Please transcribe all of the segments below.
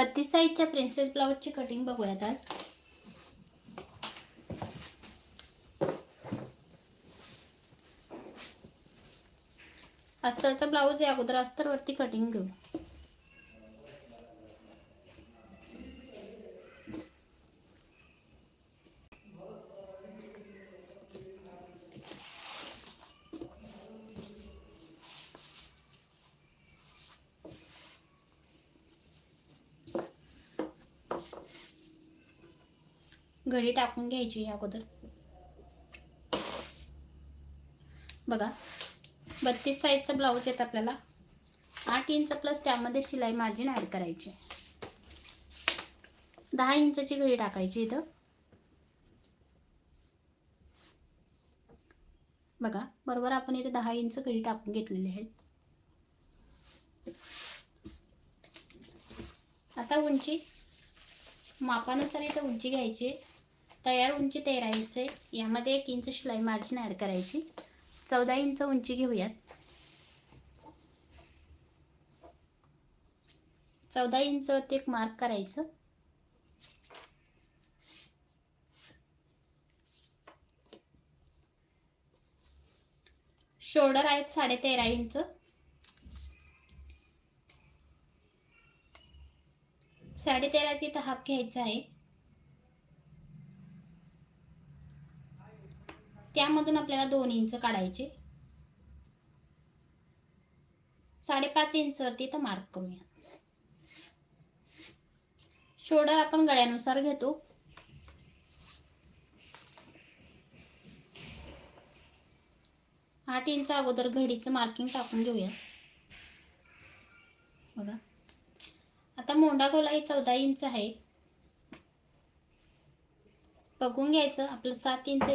बत्तीस साईजच्या princess ब्लाऊजची cutting बघूयात आज अस्तरचा ब्लाऊज आहे अगोदर अस्तरवरती कटिंग घेऊ. घडी टाकून घ्यायची अगोदर. बघा बत्तीस साईजचा ब्लाऊज येत आपल्याला. आठ इंच प्लस त्यामध्ये शिलाई मार्जिन ॲड करायची. दहा इंचाची घडी टाकायची इथं. बघा बरोबर आपण इथे दहा इंच घडी टाकून घेतलेली आहेत आता उंची. मापानुसार इथं उंची घ्यायची. तयार उंची तेरा इंच आहे. यामध्ये एक इंच शिलाई मार्जिन ॲड करायची. चौदा इंच उंची घेऊयात. चौदा इंचवरती एक मार्क करायचं. शोल्डर आहेत साडे तेरा इंच. साडे तेराची इथं हाफ घ्यायचा आहे. त्यामधून आपल्याला दोन इंच काढायचे. साडेपाच इंचवरती तर मार्क करूया. शोल्डर आपण गळ्यानुसार घेतो. आठ इंच अगोदर घडीचं मार्किंग टाकून घेऊया. बघा. आता मोंडा हे चौदा इंच आहे. बघून घ्यायचं. आपलं सात इंच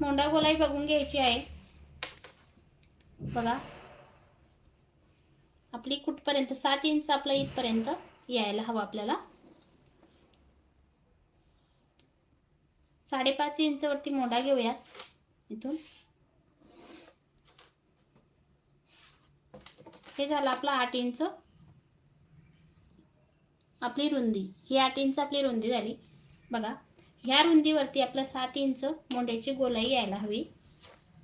मोंडा गोलाई बघून घ्यायची आहे. बघा. आपली कुठपर्यंत सात इंच आपला इथपर्यंत यायला हवं आपल्याला. साडेपाच इंचवरती मोंडा घेऊया इथून. हे झालं आपलं आठ इंच आपली रुंदी. ही आठ इंच आपली रुंदी झाली. बघा. ह्या रुंदीवरती आपलं सात इंच मोंड्याची गोलाई यायला हवी.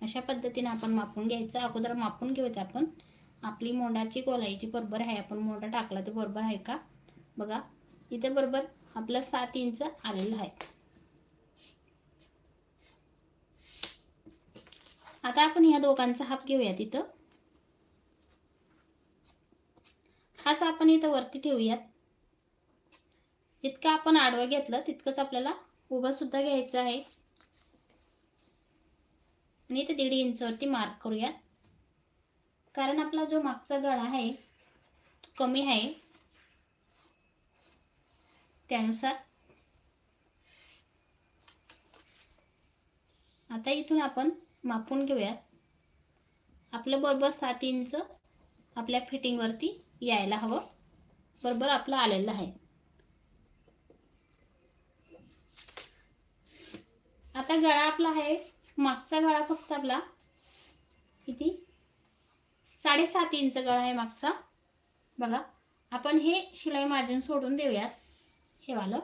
अशा पद्धतीने आपण मापून घ्यायचं. अगोदर मापून घेऊयात आपण. आपली मोंडाची गोलाईची बरोबर आहे. आपण मोंडा टाकला ते बरोबर आहे का? बघा इथे बरोबर आपलं सात इंच आलेलं आहे. आता आपण ह्या दोघांचा हाफ घेऊयात इथं. हाच आपण इथं वरती ठेवूयात. इतकं आपण आडवं घेतलं तितकंच आपल्याला उभं सुद्धा घ्यायचं आहे. आणि इथे दीड इंचवरती मार्क करूया कारण आपला जो मागचा गळा आहे तो कमी आहे. त्यानुसार. आता इथून आपण मापून घेऊयात. आपलं बरोबर सात इंच आपल्या फिटिंगवरती यायला हवं. बरोबर आपलं आलेलं आहे. आता गळा आपला आहे. मागचा गळा फक्त आपला किती? साडेसात इंच गळा आहे मागचा. बघा आपण हे शिलाई मार्जिन सोडून देऊयात. हे वालं.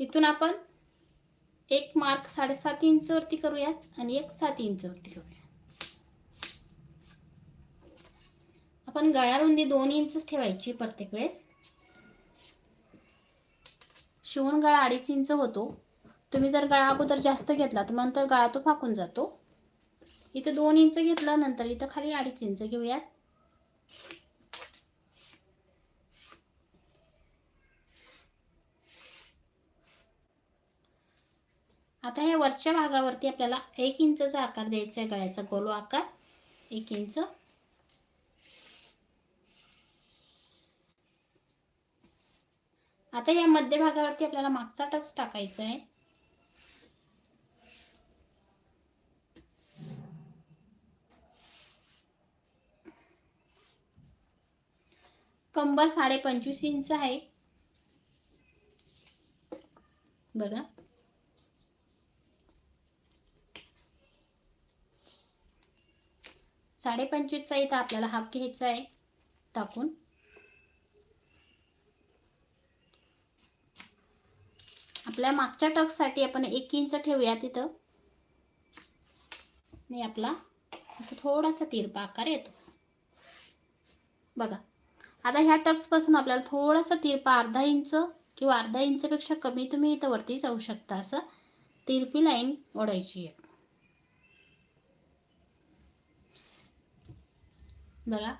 इथून आपण एक मार्क साडेसात इंचवरती करूयात आणि एक सात इंच वरती करूया आपण गळ्या रुंदी दोन इंचच ठेवायची प्रत्येक वेळेस. शिवून गळा अडीच इंच होतो. तुम्ही जर गळा अगोदर जास्त घेतला तर नंतर गळा तो फाकून जातो. इथं दोन इंच घेतलं नंतर इथं खाली अडीच इंच घेऊयात. आता ह्या वरच्या भागावरती आपल्याला एक इंचचा आकार द्यायचा आहे गळ्याचा गोलो आकार. एक इंच. आता या मध्य भागावरती आपल्याला मागचा टक्स टाकायचा आहे. कंबर साडे पंचवीस इंच आहे. बघा. साडे पंचवीसचा इथं आपल्याला हाफ घ्यायचा आहे. टाकून. आपल्या मागच्या टक्ससाठी आपण एक इंच ठेवूया तिथं. मी आपला असं थोडासा तिरपा आकार येतो. बघा. आता ह्या टक्सपासून आपल्याला थोडासा तिरपा अर्धा इंच किंवा अर्धा इंचपेक्षा कमी तुम्ही इथं वरती जाऊ शकता असं तिरपी लाईन ओढायची आहे. बघा.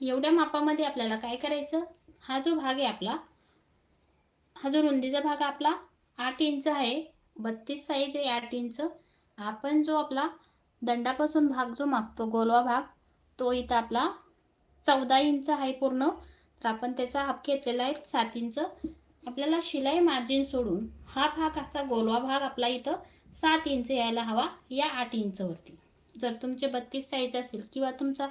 एवढ्या मापामध्ये आपल्याला काय करायचं? हा जो भाग आहे आपला हा जो रुंदीचा भाग आपला आठ इंच आहे बत्तीस साईज आहे आठ इंच आपण जो आपला दंडापासून भाग जो मागतो गोलवा भाग तो इथं आपला चौदा इंच आहे पूर्ण. तर आपण त्याचा हाफ घेतलेला आहे सात इंच. आपल्याला शिलाई मार्जिन सोडून हा भाग असा गोलवा भाग आपला इथं सात इंच यायला हवा या आठ इंचवरती जर तुमचे बत्तीस साईज असेल किंवा तुमचा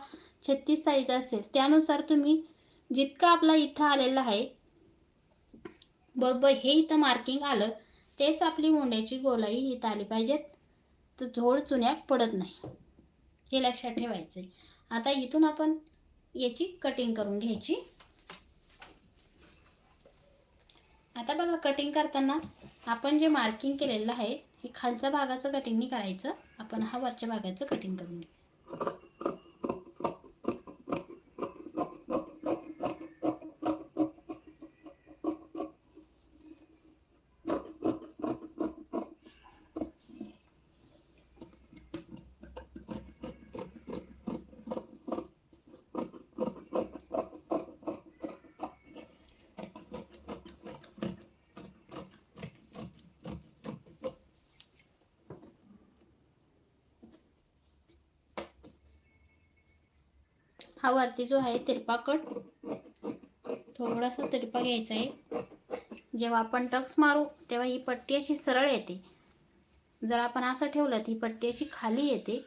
छत्तीस साईज असेल त्यानुसार तुम्ही जितका आपला इथं आलेला आहे बरोबर हे इथं मार्किंग आलं तेच आपली मोंड्याची गोलाई इथं आली पाहिजेत. तर झोड चुन्या पडत नाही. हे लक्षात ठेवायचं आहे आता इथून आपण याची कटिंग करून घ्यायची. आता बघा कटिंग करताना आपण जे मार्किंग केलेलं आहे हे खालच्या भागाचं कटिंग नाही करायचं. आपण हा वरच्या भागाचं कटिंग करून घेऊ हा वरती जो आहे तिरपा कट थोडासा तिरपा घ्यायचा आहे. जेव्हा आपण टक्स मारू तेव्हा ही पट्टी अशी सरळ येते. जर आपण असं ठेवलं तर ही पट्टी अशी खाली येते.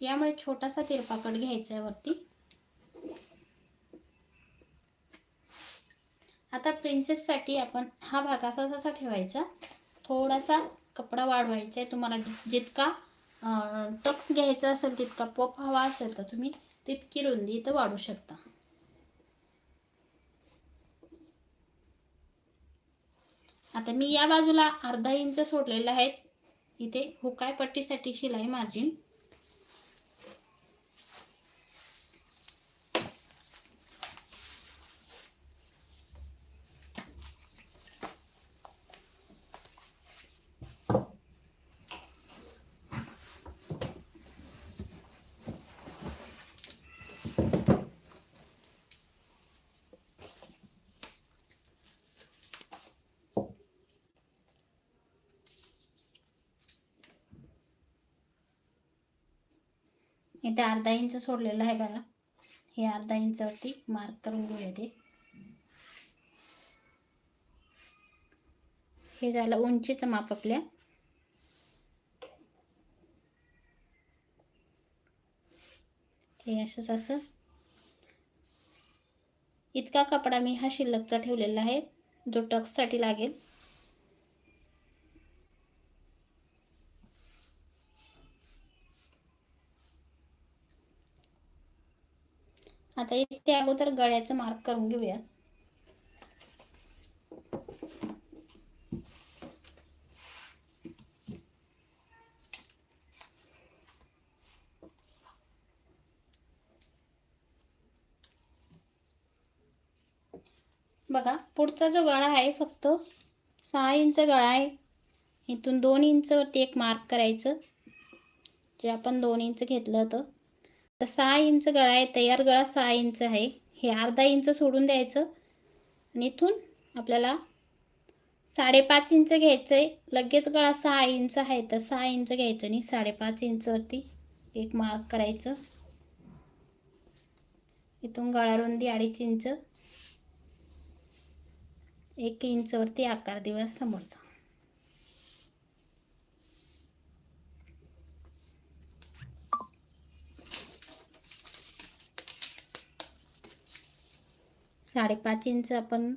यामुळे छोटासा तिरपा कट घ्यायचा आहे वरती. आता प्रिन्सेससाठी आपण हा भाग असा असा ठेवायचा. थोडासा कपडा वाढवायचा आहे. तुम्हाला जितका टक्स घ्यायचा असेल तितका पप हवा असेल तर तुम्ही तितकी रुंदी इथं वाढू शकता. आता मी या बाजूला अर्धा इंच सोडलेला आहे. इथे हुकाय पट्टीसाठी शिलाई मार्जिन इथे अर्धा इंच सोडलेलं आहे बघा. हे अर्धा इंचवरती मार्क करून घेऊया ते. हे झालं उंचीचं माप आपल्या. हे असंच असं. इतका कपडा मी हा शिल्लकचा ठेवलेला आहे. जो टक्ससाठी लागेल. आता इथे अगोदर गळ्याचं मार्क करून घेऊया. बघा पुढचा जो गळा आहे फक्त सहा इंच गळा आहे. इथून दोन इंचवरती एक मार्क करायचं. जे आपण दोन इंच घेतलं होतं. तर सहा इंच गळा आहे तयार गळा सहा इंच आहे. हे अर्धा इंच सोडून द्यायचं. आणि इथून आपल्याला साडेपाच इंच घ्यायचं आहे लगेच गळा सहा इंच आहे तर सहा इंच घ्यायचं आणि साडेपाच इंचवरती एक मार्क करायचं. इथून गळा रुंदी अडीच इंच. एक इंचवरती आकार दिवस समोरचा. साडेपाच इंच आपण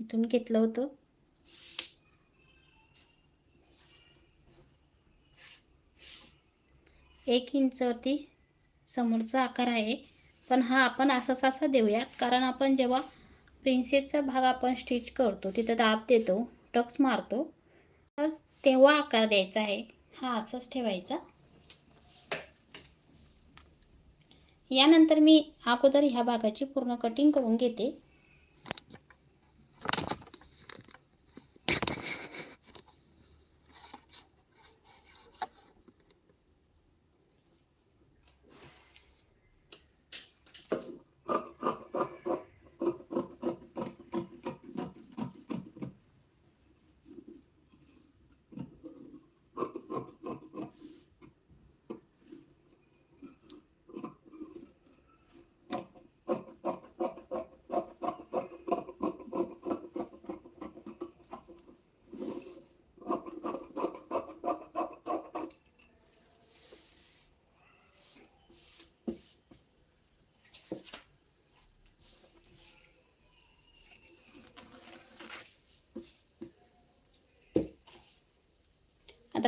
इथून घेतलं होतं. एक इंचवरती समोरचा आकार आहे. पण हा आपण असाच असा देऊयात. कारण आपण जेव्हा प्रिन्सेसचा भाग आपण स्टिच करतो तिथं दाब देतो टक्स मारतो तर तेव्हा आकार द्यायचा आहे. हा असाच ठेवायचा. यानंतर मी अगोदर ह्या भागाची पूर्ण कटिंग करून घेते.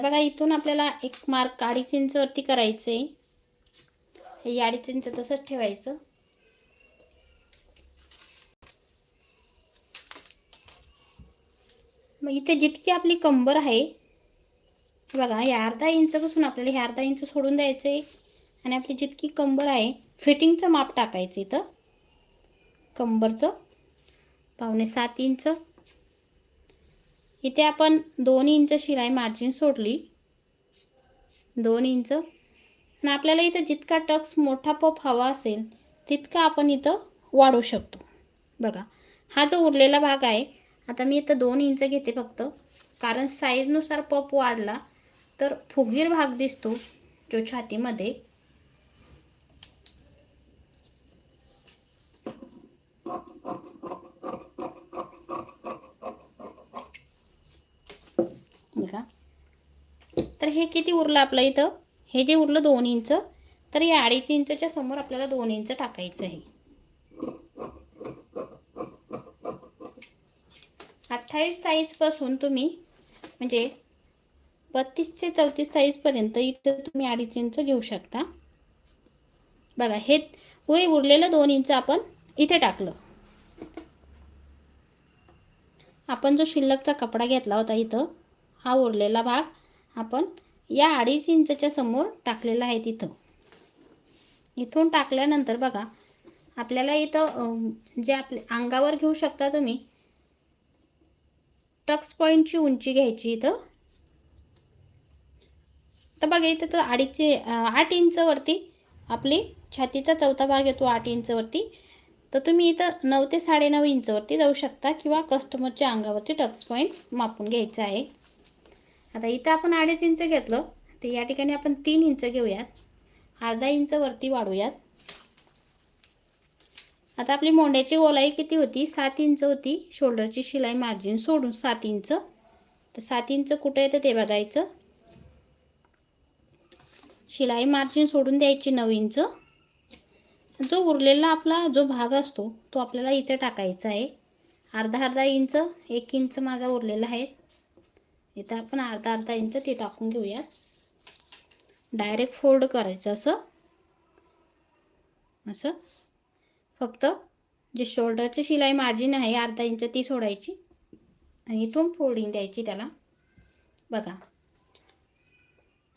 आता बघा इथून आपल्याला एक मार्क अडीच इंचवरती करायचं आहे हे अडीच इंच तसंच ठेवायचं. मग इथे जितकी आपली कंबर आहे बघा हे अर्धा इंचपासून आपल्याला हे अर्धा इंच सोडून द्यायचं आहे आणि आपली जितकी कंबर आहे फिटिंगचं माप टाकायचं इथं. कंबरचं पावणे सात इंच इथे आपण दोन इंच शिलाई मार्जिन सोडली. दोन इंच. आणि आपल्याला इथं जितका टक्स मोठा पप हवा असेल तितका आपण इथं वाढवू शकतो. बघा हा जो उरलेला भाग आहे आता मी इथं दोन इंच घेते फक्त. कारण साईजनुसार पप वाढला तर फुगीर भाग दिसतो जो छातीमध्ये बघा तर हे किती उरलं आपलं इथं? हे जे उरलं दोन इंच तर या अडीच इंचच्या समोर आपल्याला दोन इंच टाकायचं आहे. अठ्ठावीस साईजपासून तुम्ही म्हणजे बत्तीस ते चौतीस साईजपर्यंत इथं तुम्ही अडीच इंच घेऊ शकता. बघा हे उरे उरलेलं दोन इंच आपण इथे टाकलं. आपण जो शिल्लकचा कपडा घेतला होता इथं हा उरलेला भाग आपण या अडीच इंचच्या समोर टाकलेला आहे तिथं. इथून टाकल्यानंतर बघा आपल्याला इथं जे आपले अंगावर घेऊ शकता तुम्ही टक्स पॉईंटची उंची घ्यायची इथं. तर बघा इथं तर अडीचशे आठ इंचवरती आपली छातीचा चौथा भाग येतो आठ इंचवरती. तर तुम्ही इथं नऊ ते साडेनऊ इंचवरती जाऊ शकता किंवा कस्टमरच्या अंगावरती टक्स पॉईंट मापून घ्यायचं आहे. आता इथं आपण अडीच इंच घेतलं तर या ठिकाणी आपण तीन इंच घेऊयात. अर्धा इंच वरती वाढूयात. आता आपली मोंड्याची गोलाई किती होती? सात इंच होती. शोल्डरची शिलाई मार्जिन सोडून सात इंच. तर सात इंच कुठं येतं ते बघायचं. शिलाई मार्जिन सोडून द्यायची नऊ इंच. जो उरलेला आपला जो भाग असतो तो आपल्याला इथे टाकायचा आहे. अर्धा अर्धा इंच एक इंच माझा उरलेला आहे. इथं आपण अर्धा अर्धा इंच ते टाकून घेऊया डायरेक्ट फोल्ड करायचं असं. असं. फक्त जे शोल्डरची शिलाई मार्जिन आहे अर्धा इंच ती सोडायची. आणि इथून फोल्डिंग द्यायची त्याला. बघा.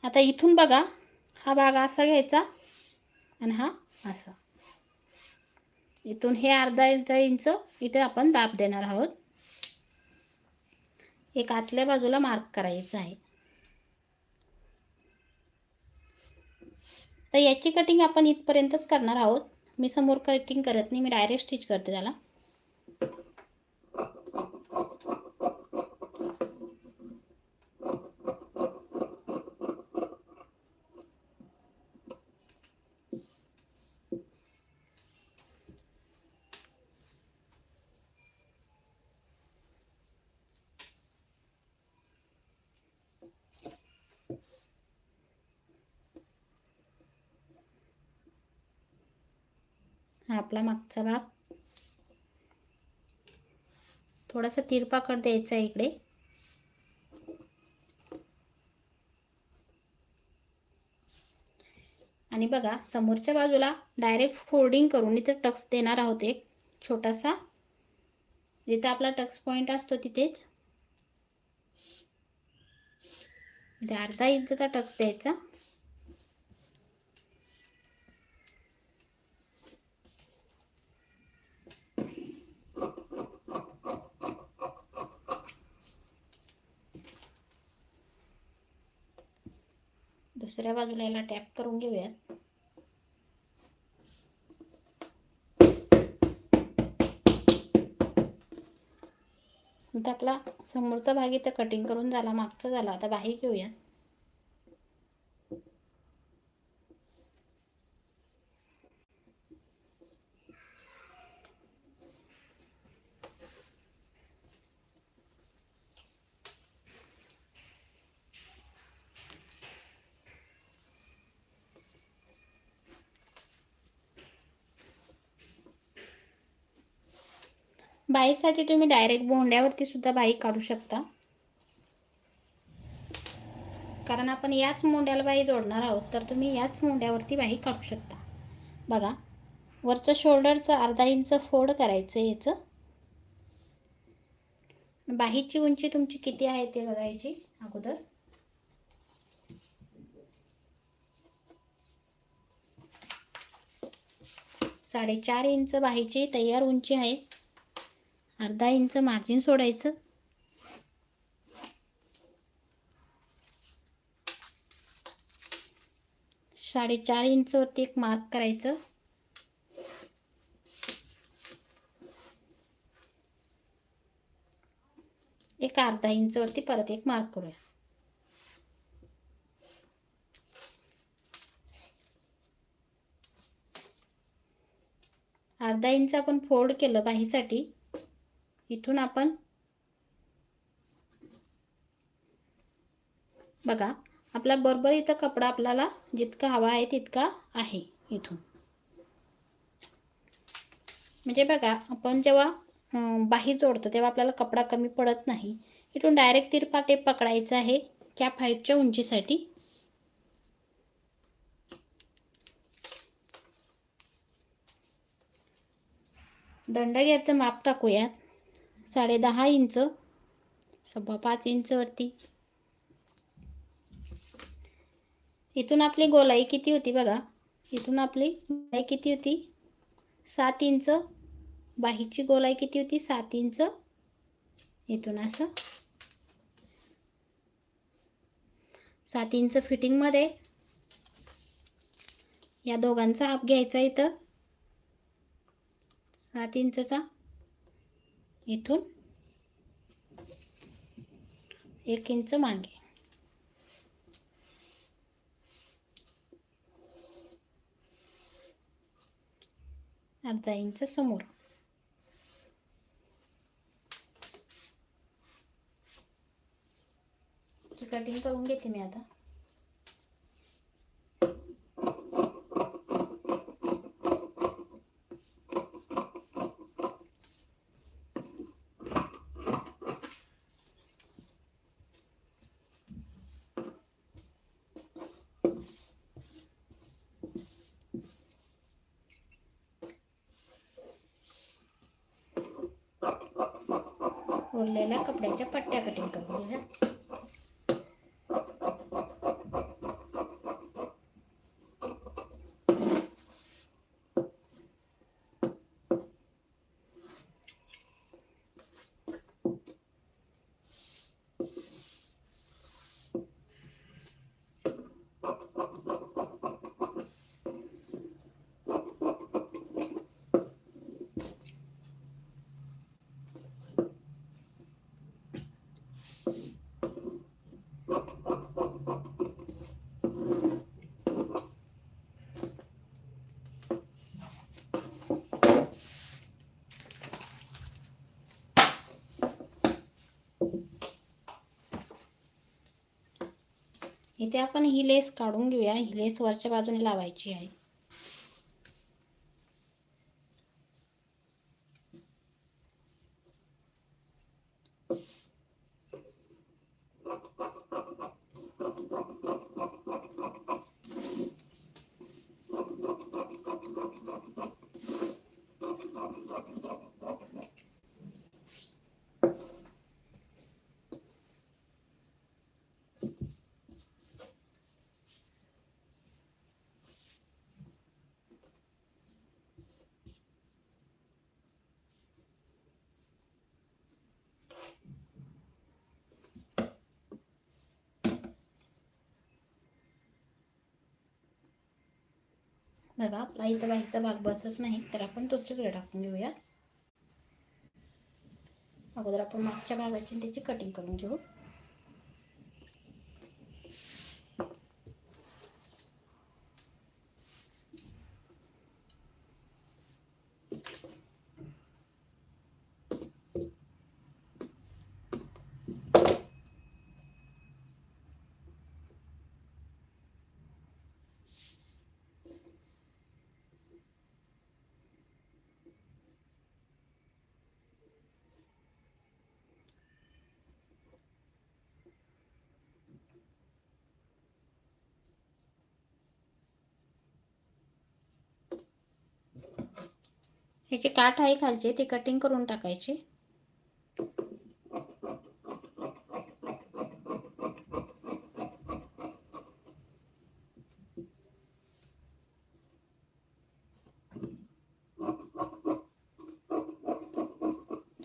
आता इथून बघा. हा भाग असा घ्यायचा आणि हा असा. इथून हे अर्धा अर्धा इंच इथे आपण दाब देणार आहोत. एक आतल्या बाजूला मार्क करायचं आहे. तर याची कटिंग आपण इथपर्यंतच करणार आहोत. मी समोर कटिंग करत नाही मी डायरेक्ट स्टिच करते त्याला. आपला मागचा भाग. थोडासा तिरपा कट द्यायचा इकडे. आणि बघा समोरच्या बाजूला डायरेक्ट फोल्डिंग करून इथे टक्स देणार आहोत एक छोटासा. जिथे आपला टक्स पॉइंट असतो तिथेच. इथे अर्धा इंचचा टक्स द्यायचा. दुसऱ्या बाजूला याला टॅप करून घेऊयात. आता आपला समोरचा भाग इथं कटिंग करून झाला मागचा झाला आता बाही घेऊया बाईसाठी तुम्ही डायरेक्ट बोंड्यावरती सुद्धा बाई काढू शकता. कारण आपण याच मोंड्याला बाई जोडणार आहोत तर तुम्ही याच मोंड्यावरती बाई काढू शकता. बघा वरचं शोल्डरचं अर्धा इंच फोड करायचं आहे याचं. बाहीची उंची तुमची किती आहे ते बघायची अगोदर. साडेचार इंच बाहीची तयार उंची आहे. अर्धा इंच मार्जिन सोडायचं. साडेचार इंचवरती एक मार्क करायचं. एक अर्धा इंचवरती परत एक मार्क करूया. अर्धा इंच आपण फोल्ड केलं बाहीसाठी. इथून आपण बघा आपला बरोबर इथं कपडा आपल्याला जितका हवा आहे तितका आहे इथून. म्हणजे बघा आपण जेव्हा बाही जोडतो तेव्हा आपल्याला कपडा कमी पडत नाही. इथून डायरेक्ट तिरपा टेप पकडायचा आहे कॅप हाईटच्या उंचीसाठी. दंडगेरचं माप टाकूयात. साडे दहा इंच. सव्वा पाच इंचवरती इथून आपली गोलाई किती होती बघा. इथून आपली गोलाई किती होती? सात इंच. बाहीची गोलाई किती होती? सात इंच. इथून असं. सात इंच फिटिंगमध्ये या दोघांचा हाफ घ्यायचा इथं. सात इंचचा. इथून एक इंच मागे. अर्धा इंच समोर. कटिंग करून घेते मी आता. उरलेल्या कपड्याच्या पट्ट्या कटिंग करून घेऊया. इथे आपण ही लेस काढून घेऊया. ही लेस वरच्या बाजूने लावायची आहे. बघा आपला इथं बाहेरचा भाग बसत नाही तर आपण दुसरीकडे टाकून घेऊया. अगोदर आपण मागच्या भागाची त्याची कटिंग करून घेऊ. हे जे काठ आहे खालचे ते कटिंग करून टाकायचे.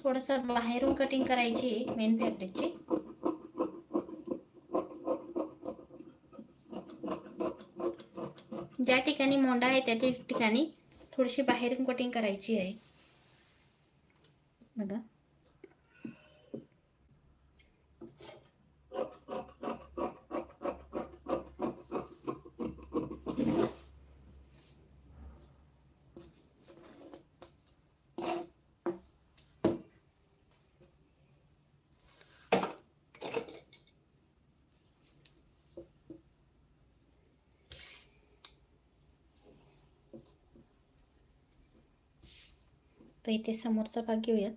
थोडंसं बाहेरून कटिंग करायची आहे मेन फॅब्रिकची ज्या ठिकाणी मोंडा आहे त्या ठिकाणी थोडीशी बाहेरून कटिंग करायची आहे बघा तर इथे समोरचा भाग घेऊयात.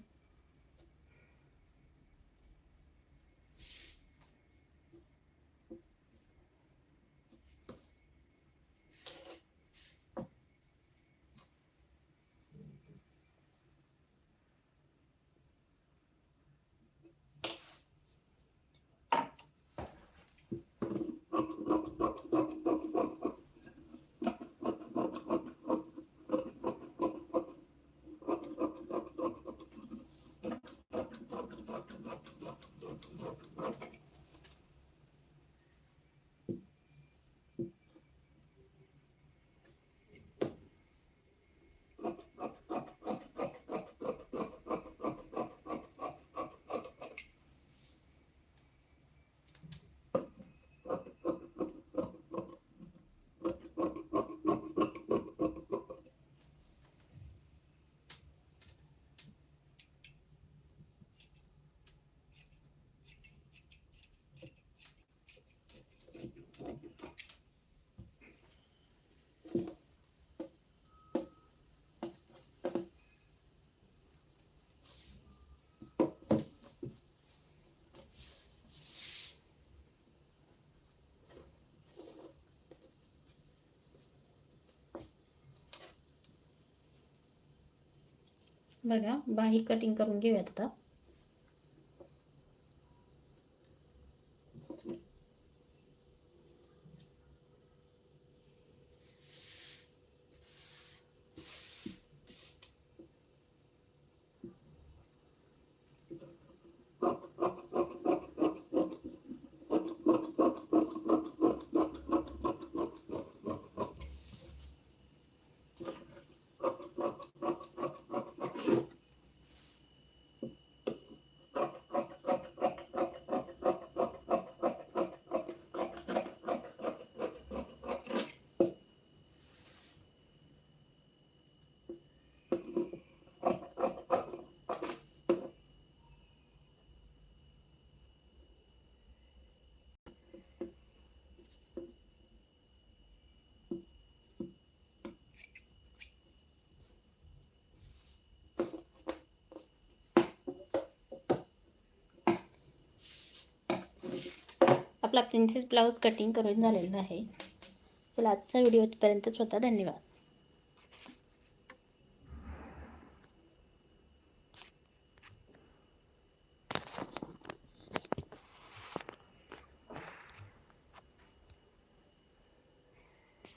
बघा बाही कटिंग करून घेऊयात आता. आपला प्रिन्सेस ब्लाऊज कटिंग करून झालेला आहे. चला आजचा व्हिडिओ स्वतः धन्यवाद.